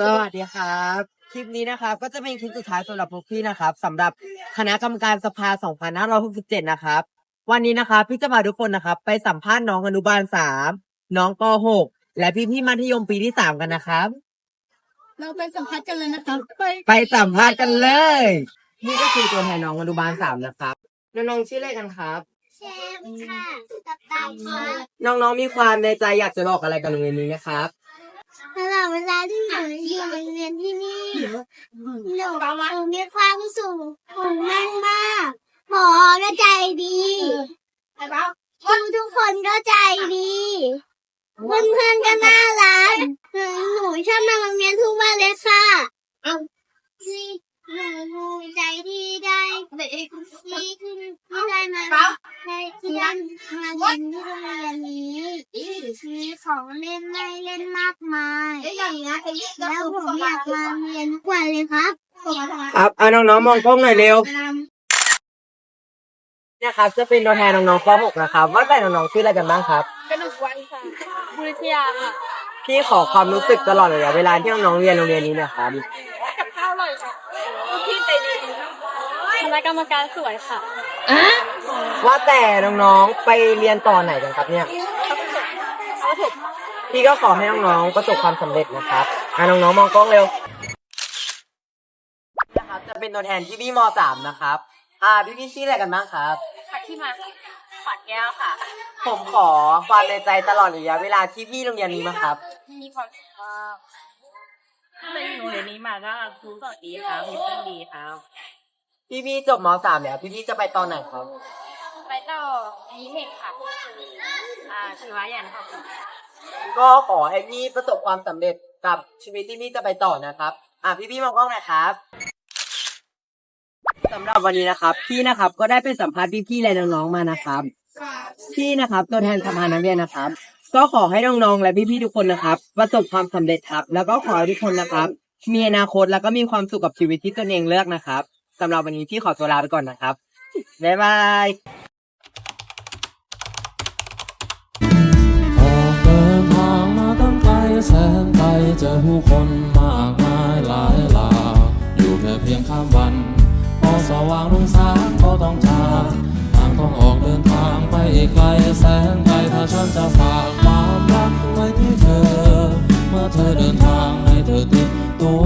สวัสดีครับ คลิปนี้นะครับ ก็จะเป็นคลิปสุดท้ายสำหรับพวกพี่นะครับสำหรับคณะกรรมการสภา 2567 นะครับ วันนี้นะครับพี่จะพาทุกคนนะครับ ไปสัมภาษณ์น้องอนุบาล 3 น้องป .6 และพี่ๆมัธยมปีที่ 3 กันนะครับ เราไปสัมภาษณ์กันเลยนะครับไปไปสัมภาษณ์กันเลย นี่ก็คือตัวแทนน้องอนุบาล 3 นะครับน้องๆชื่ออะไรกันครับแชมค่ะกับตามค่ะน้องๆมีความในใจอยากจะบอกอะไรกับโรงเรียนนี้นะครับ ตลอดเวลาที่หนูอยู่โรงเรียนที่นี่หนูหนูมีความสุขผมมากมากหมอก็ใจดีครูทุกคนก็ใจดีเพื่อนๆก็น่ารักหนูชอบมาโรงเรียนทุกวันเลยค่ะ ที่ได้มาเรียนที่โรงเรียนนี้มีของเล่นให้เล่นมากมาย แล้วผมอยากมาเรียนทุกวันเลยครับครับเอาน้องๆมองกล้องหน่อยเร็วนะครับจะเป็นตัวแทนน้องๆป .6 นะครับว่าแต่น้องๆชื่ออะไรกันบ้างครับกระดูกวันค่ะบุริทยาค่ะพี่ขอความรู้สึกตลอดระยะเวลาที่น้องๆเรียนโรงเรียนนี้หนะครับกับข้าวอร่อยค่ะลูกพี่ใจดีคณะกรรมการสวยค่ะ ว่าแต่น้องๆ ไปเรียนต่อไหนกันครับเนี่ยเขาถูกพี่ก็ขอให้น้องๆ ประสบความสำเร็จนะครับอะน้องๆ มองกล้องเร็ว นะครับ จะเป็นตัวแทนที่พี่ม .3 นะครับ อ่า พี่พี่ๆชื่ออะไรกันบ้างครับพักที่มาขวัญแก้วค่ะ ผมขอความในใจตลอดระยะเวลาที่พี่โรงเรียนนี้มาครับ มีความสุขมากในโรงเรียนนี้มาก็ครูสอนดีครับมีเพื่อนดีครับ พี่พี่ๆจบม .3 แล้ว พี่พี่ๆจะไปตอนไหนครับ ไปต่อนิเทศค่ะ อ่าชีวะยันค่ะก็ขอให้พี่ประสบความสำเร็จกับชีวิตที่พี่จะไปต่อนะครับ อะพี่พี่ๆมองกล้องหนะครับสำหรับวันนี้นะครับ พี่นะครับก็ได้ไปสัมภาษณ์พี่ๆและน้องๆมานะครับ พี่นะครับตัวแทนสภานักเรียนนะครับ ก็ขอให้น้องๆและพี่ๆทุกคนนะครับ ประสบความสำเร็จครับ แล้วก็ขอให้ทุกคนนะครับ มีอนาคตแล้วก็มีความสุขกับชีวิตที่ตนเองเลือกนะครับ สำหรับวันนี้พี่ขอตัวลาไปก่อนนะครับ บ๊ายบายออกเดินทางมาตั้งไกลแสนไกลเจอผู้คนมากมายหลายหลากอยู่แค่เพียงข้ามวัน พอสว่างรุ่งสางก็ต้องจากทางต้องออกเดินทางไปอีกไกลแสนไกลถ้าฉันจะฝากความรักไว้ที่เธอ เมื่อเธอเดินทางให้เธอติดตัว